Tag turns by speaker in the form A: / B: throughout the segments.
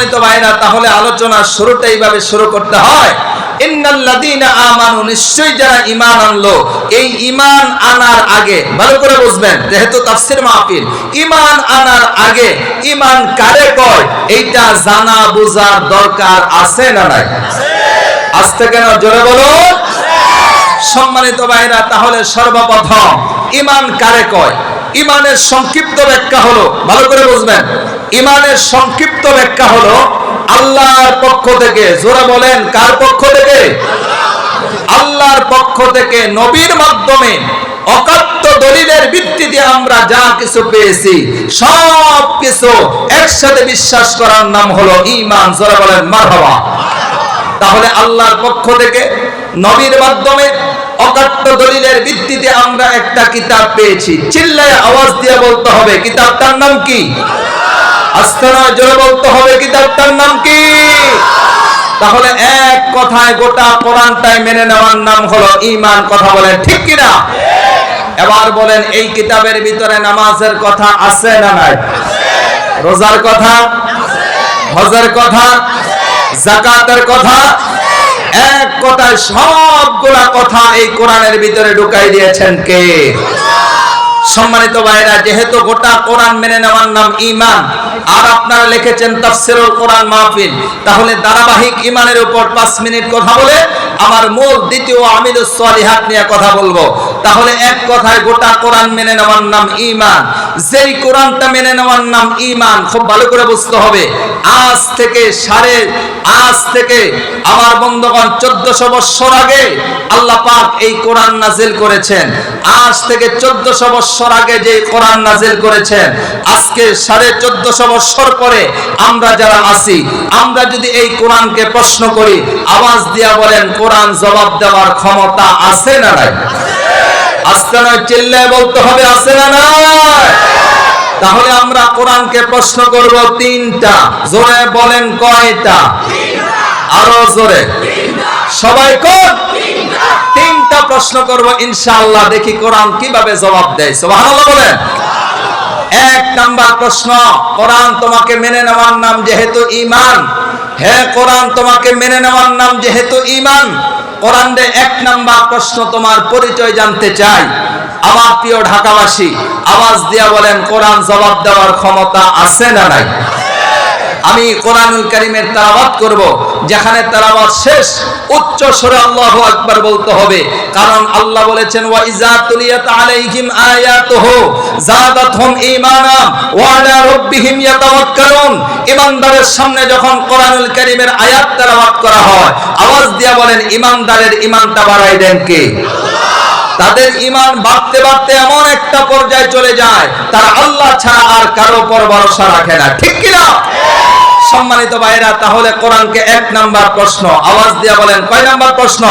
A: সম্মানিত ভাইরা, তাহলে আলোচনা শুরুটা এইভাবে শুরু করতে হয়। ভালো করে কয়? সম্মানিত ভাইরা, তাহলে সর্বপ্রথম, ঈমান কারে কয়? ঈমানের সংক্ষিপ্ত ব্যাখ্যা হলো, ভালো করে বুঝবেন। ঈমানের সংক্ষিপ্ত ব্যাখ্যা হলো, আল্লাহর পক্ষ থেকে, জোরে বলেন, কার পক্ষ থেকে? আল্লাহর পক্ষ থেকে নবীর মাধ্যমে অকাত্য দলিলের ভিত্তিতে আমরা যা কিছু পেয়েছি, সব কিছু একসাথে বিশ্বাস করার নাম হলো ঈমান। জোরে বলেন, মারহাবা। তাহলে আল্লাহর পক্ষ থেকে নবীর মাধ্যমে অকাট্য দলিলের ভিত্তিতে আমরা একটা কিতাব পেয়েছি। চিল্লায় আওয়াজ দিয়ে বলতে হবে, কিতাবটার নাম কি? আস্তে নয় জোরে বলতে হবে কিতাবটার নাম কি? তাহলে এক কথায় গোটা কোরআনটাই মেনে নেওয়ার নাম হলো ঈমান। কথা বলেন, ঠিক কিনা? এবার বলেন, এই কিতাবের ভিতরে নামাজের কথা আছে না নাই? রোজার কথা, হজের কথা জাকাতের কথা, এক কথায় সবগুলা কথা এই কোরআনের ভিতরে ঢুকাই দিয়েছেন কে? সম্মানিত ভাইরা, যেহেতু গোটা কোরআন মেনে নেওয়ার নাম ঈমান, আর আপনারা লিখেছেন তাফসিরুল কোরআন মাহফিল, তাহলে ধারাবাহিক ঈমানের উপর 5 মিনিট কথা বলে আমার মূল দ্বিতীয় আমিলুস সলিহাত নিয়ে কথা বলব। তাহলে এক কথায় গোটা কোরআন মেনে নেওয়ার নাম ঈমান, যেই কোরআনটা মেনে নেওয়ার নাম ঈমান, খুব ভালো করে বুঝতে হবে। আজ থেকে সাড়ে, আজ থেকে আমার বন্ধুগণ 1400 বছর আগে আল্লাহ পাক এই কোরআন নাজিল করেছেন। আজ থেকে 1400 বছর আগে যে কোরআন নাজিল করেছেন, আজকে সাড়ে 1400 বছর পরে আমরা যারা আছি, আমরা যদি এই কোরআনকে প্রশ্ন করি, আওয়াজ দিয়া বলেন, কোরআন জবাব দেওয়ার ক্ষমতা আছে না নাই? আস্তে নয় চিল্লায় বলতে হবে, আছে না নাই? তাহলে আমরা কোরআনকে প্রশ্ন করব তিনটা, জোরে বলেন কয়টা? আরও জোরে। সবাই কোন? প্রশ্ন করব, ইনশাআল্লাহ, দেখি কোরআন কীভাবে জবাব দেয়। সুবহানাল্লাহ বলেন। এক নাম্বার প্রশ্ন, কোরআন তোমাকে মেনে নেওয়ার নাম যেহেতু ঈমান। হে কোরআন, তোমাকে মেনে নেওয়ার নাম যেহেতু ঈমান। কোরআনে এক নাম্বার প্রশ্ন তোমার পরিচয় জানতে চাই। আমার প্রিয় ঢাকাবাসী, আওয়াজ দিয়া বলেন, কোরআন জবাব দেওয়ার ক্ষমতা আছে না নাই? আমি কোরআনুল কারীমের তেলাওয়াত করব, যেখানে তেলাওয়াত শেষ, উচ্চ স্বরে আল্লাহু আকবার বলতে হবে। কারণ আল্লাহ বলেছেন, ওয়া আলাইহিম আয়াতুহু জাদাতহুম ঈমানা ওয়া আলা রাব্বিহিম ইয়াতাওয়াক্কালুন। সামনে যখন কোরআনুল কারীমের আয়াত করা হয়, আওয়াজ দিয়া বলেন, ঈমানদারের ঈমানটা বাড়াই দেন কে? তাদের ইমান বাড়তে বাড়তে এমন একটা পর্যায়ে চলে যায়, তারা আল্লাহ ছাড়া আর কারও উপর ভরসা রাখে না। ঠিক কিনা? সম্মানিত ভাইরা তাহলে কোরআনকে এক নাম্বার প্রশ্ন। আওয়াজ দিয়া বলেন, কয় নাম্বার প্রশ্ন?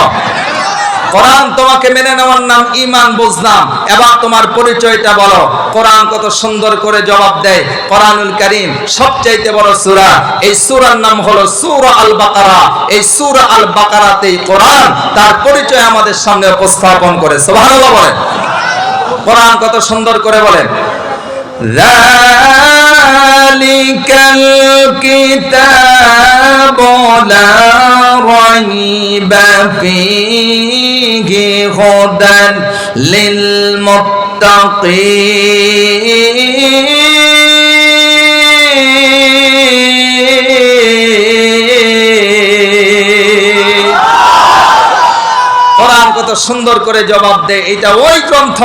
A: কোরআন তোমাকে মেনে নেওয়ার নাম ঈমান বুঝলাম। এবার তোমার পরিচয়টা বলো। কোরআন কত সুন্দর করে জবাব দেয়। কোরআনুল কারীম, সবচাইতে বড় সূরা। এই সূরার নাম হলো সূরা আল বাকারা এই সূরা আল বাকারাতেই কোরআন তার পরিচয় আমাদের সামনে উপস্থাপন করে। সুবহানাল্লাহ বলেন। কোরআন কত সুন্দর করে বলেন। لا ريب فيه هدى للمتقين কোরআন কত সুন্দর করে জবাব দেয় এটা ওই গ্রন্থ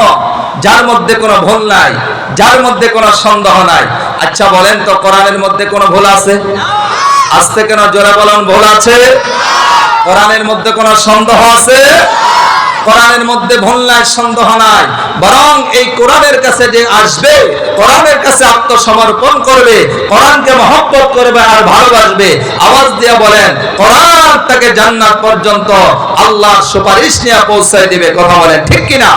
A: যার মধ্যে কোনো ভুল নাই যার মধ্যে কোনো সন্দেহ নাই আচ্ছা বলেন তো কোরআনের মধ্যে কোনো ভুল আছে আজকে কেন জোরে বলেন, ভুল আছে? কোরআনের মধ্যে কোনো সন্দেহ আছে? কোরআনের মধ্যে ভুল নাই, সন্দেহ নাই। বরং এই কোরআনের কাছে যে আসবে, কোরআনের কাছে আত্মসমর্পণ করবে, কোরআনকে মহব্বত করবে আর ভালোবাসবে, আওয়াজ দিয়ে বলেন, কোরআন তাকে জান্নাত পর্যন্ত আল্লাহর সুপারিশ নিয়ে পৌঁছায় দিবে। কথা বলেন, ঠিক কিনা?